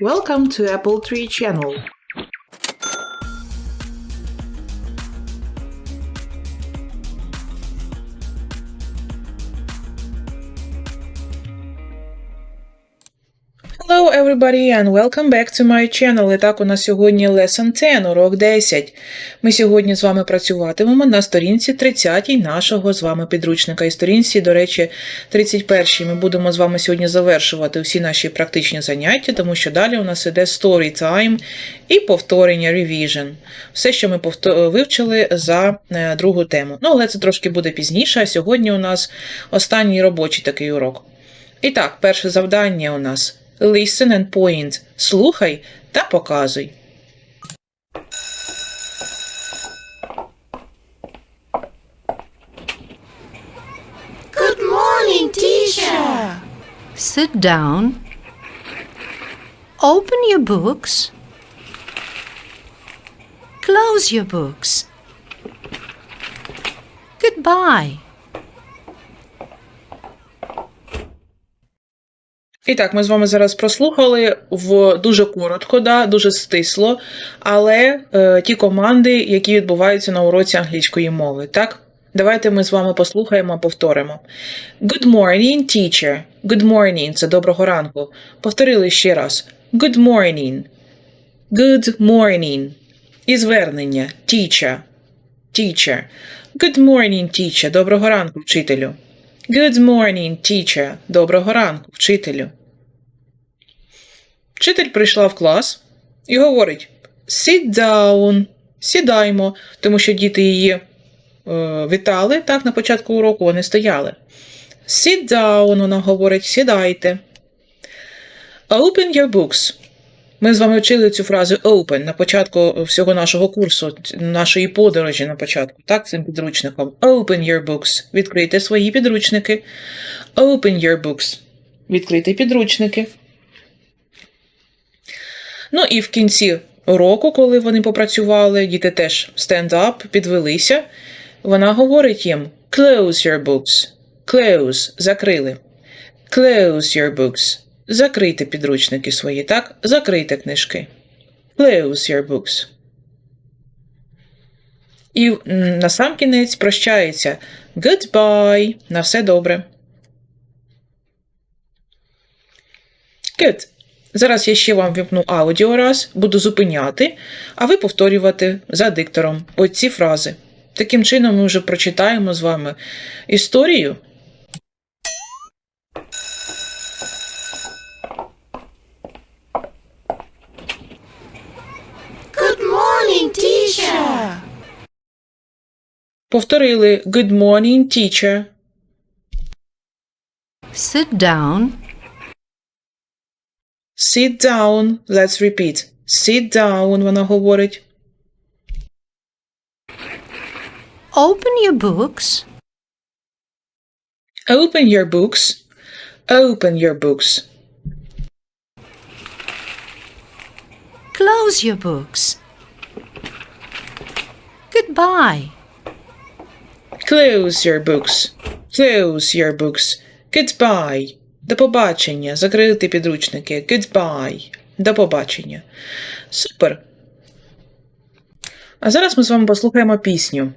Welcome to Apple Tree Channel. Everybody and welcome back to my channel. І так, у нас сьогодні Lesson 10, урок 10. Ми сьогодні з вами працюватимемо на сторінці 30 нашого з вами підручника. І сторінці, до речі, 31 ми будемо з вами сьогодні завершувати всі наші практичні заняття, тому що далі у нас іде story time і повторення revision. Все, що ми вивчили за е, другу тему. Ну, але це трошки буде пізніше. А сьогодні у нас останній робочий такий урок. І так, перше завдання у нас Listen and point. Слухай та показуй. Good morning, teacher. Sit down. Open your books. Close your books. Goodbye. І так, ми з вами зараз прослухали в дуже коротко, да, дуже стисло, але е, ті команди, які відбуваються на уроці англійської мови, так? Давайте ми з вами послухаємо, повторимо. Good morning, teacher. Good morning – це доброго ранку. Повторили ще раз. Good morning. Good morning. І звернення teacher. Teacher. Good morning, teacher. Доброго ранку, вчителю. Good morning, teacher. Доброго ранку, вчителю. Вчитель прийшла в клас і говорить: Sit down, сідаймо, тому що діти її е, вітали так на початку уроку, вони стояли. Sit down, вона говорить, сідайте. Open your books. Ми з вами вчили цю фразу open на початку всього нашого курсу, нашої подорожі на початку, так, цим підручником. Open your books. Відкрийте свої підручники. Open your books. Відкрийте підручники. Ну і в кінці року, коли вони попрацювали, діти теж up, підвелися. Вона говорить їм close your books. Close – закрили. Close your books. Закрийте підручники свої, так? Закрийте книжки. Close your books. І м, на сам кінець прощається. Goodbye. На все добре. Good. Зараз я ще вам вімкну аудіо раз, буду зупиняти, а ви повторювати за диктором оці фрази. Таким чином ми вже прочитаємо з вами історію. Good morning, teacher. Повторили Good morning, teacher. Sit down. Sit down. Let's repeat. Sit down, вона говорить. Open your books. Open your books. Open your books. Close your books. Goodbye. Close your books. Close your books. Goodbye. До побачення. Закрити підручники. Goodbye. До побачення. Супер. А зараз ми з вами послухаємо пісню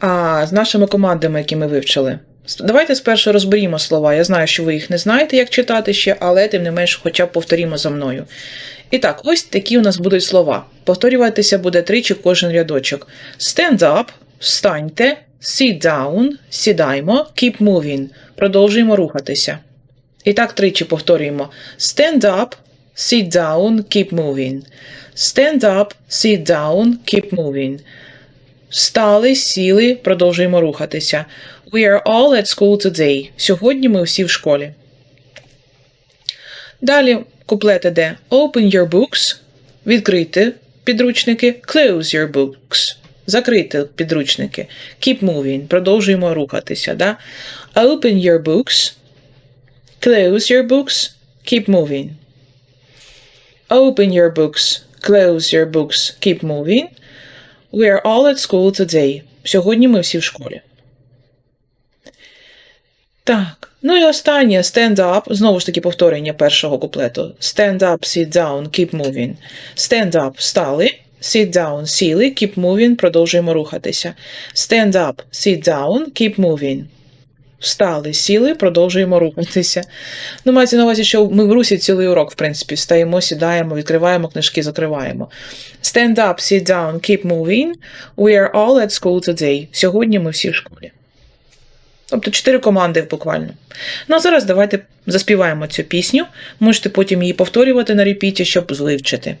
а, з нашими командами, які ми вивчили. Давайте спершу розберімо слова. Я знаю, що ви їх не знаєте, як читати ще, але тим не менш, хоча б повторімо за мною. І так, ось такі у нас будуть слова. Повторюватися буде тричі кожен рядочок. Stand up, встаньте, sit down, сідаймо, keep moving. Продовжуємо рухатися. І так тричі повторюємо. Stand up, sit down, keep moving. Stand up, sit down, keep moving. Встали, сіли, продовжуємо рухатися. We are all at school today. Сьогодні ми всі в школі. Далі куплет іде Open your books. Відкрити підручники. Close your books. Закрити підручники. Keep moving. Продовжуємо рухатися. Да? Open your books. Close your books. Keep moving. Open your books. Close your books. Keep moving. We are all at school today. Сьогодні ми всі в школі. Так. Ну і останнє stand up. Знову ж таки повторення першого куплету. Stand up, sit down, keep moving. Stand up встали. Sit down, сіли, keep moving, продовжуємо рухатися. Stand up, sit down, keep moving. Встали, сіли, продовжуємо рухатися. Ну, мається на увазі, що ми в русі цілий урок, в принципі, стаємо, сідаємо, відкриваємо книжки, закриваємо. Stand up, sit down, keep moving. We are all at school today. Сьогодні ми всі в школі. Тобто чотири команди буквально. Ну а зараз давайте заспіваємо цю пісню. Можете потім її повторювати на репіті, щоб вивчити.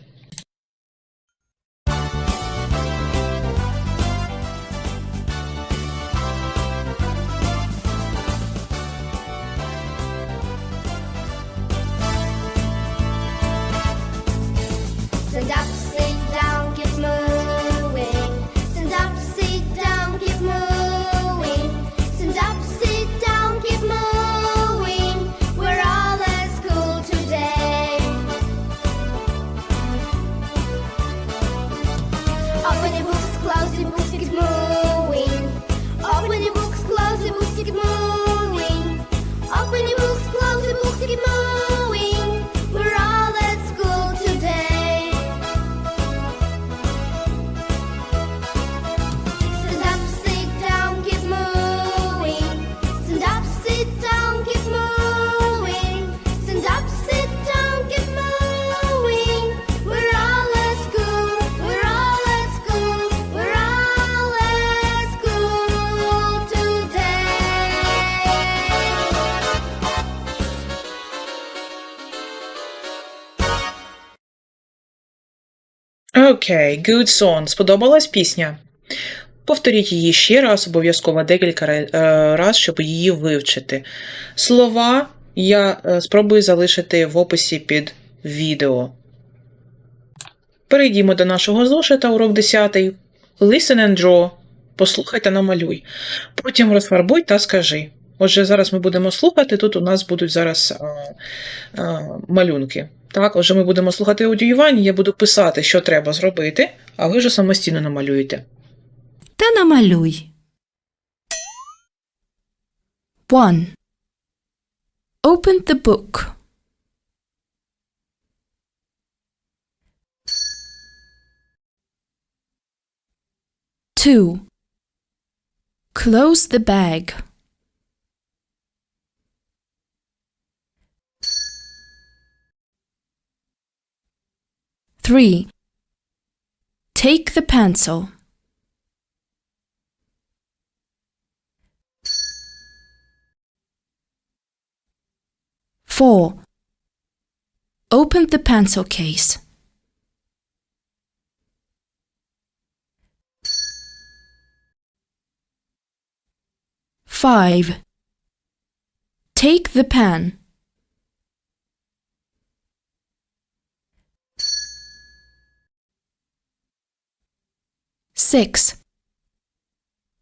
Окей, good song. Сподобалась пісня? Повторіть її ще раз, обов'язково декілька е, щоб її вивчити. Слова я е, спробую залишити в описі під відео. Перейдімо до нашого зошита, урок 10. Listen and draw. Послухай та намалюй. Потім розфарбуй та скажи. Отже, зараз ми будемо слухати. Тут у нас будуть зараз а, а, малюнки. Так, отже, ми будемо слухати аудіювання, я буду писати, що треба зробити, а ви вже самостійно намалюєте. Та намалюй. 1. Open the book. Two. Close the bag. Three. Take the pencil. Four. Open the pencil case. Five. Take the pen. Six.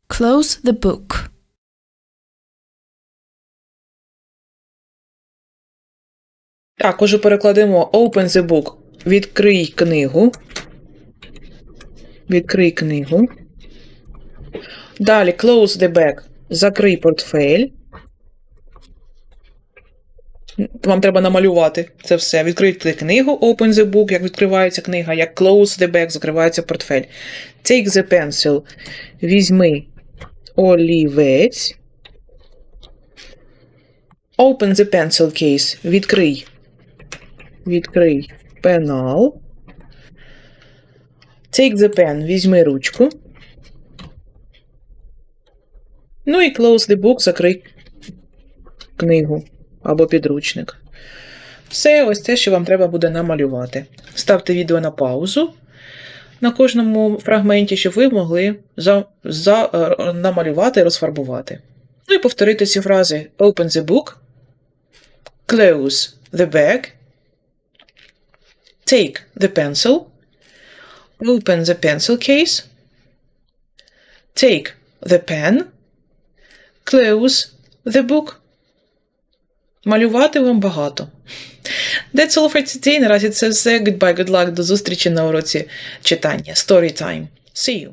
Close the book. Так, отже, перекладемо Open the book. Відкрий книгу. Відкрий книгу. Далі Close the bag. Закрий портфель. Вам треба намалювати це все. Відкрити книгу, open the book, як відкривається книга, як close the bag, закривається портфель. Take the pencil. Візьми олівець. Open the pencil case. Відкрий. Відкрий пенал. Take the pen. Візьми ручку. Ну і close the book, закрий книгу або підручник. Все, ось те, що вам треба буде намалювати. Ставте відео на паузу на кожному фрагменті, щоб ви могли за, за, е, намалювати розфарбувати. Ну і повторити ці фрази: Open the book, close the bag, take the pencil, open the pencil case, take the pen, close the book. Малювати вам багато. That's all for today. Наразі це все. Goodbye, good luck. До зустрічі на уроці читання. Story time. See you.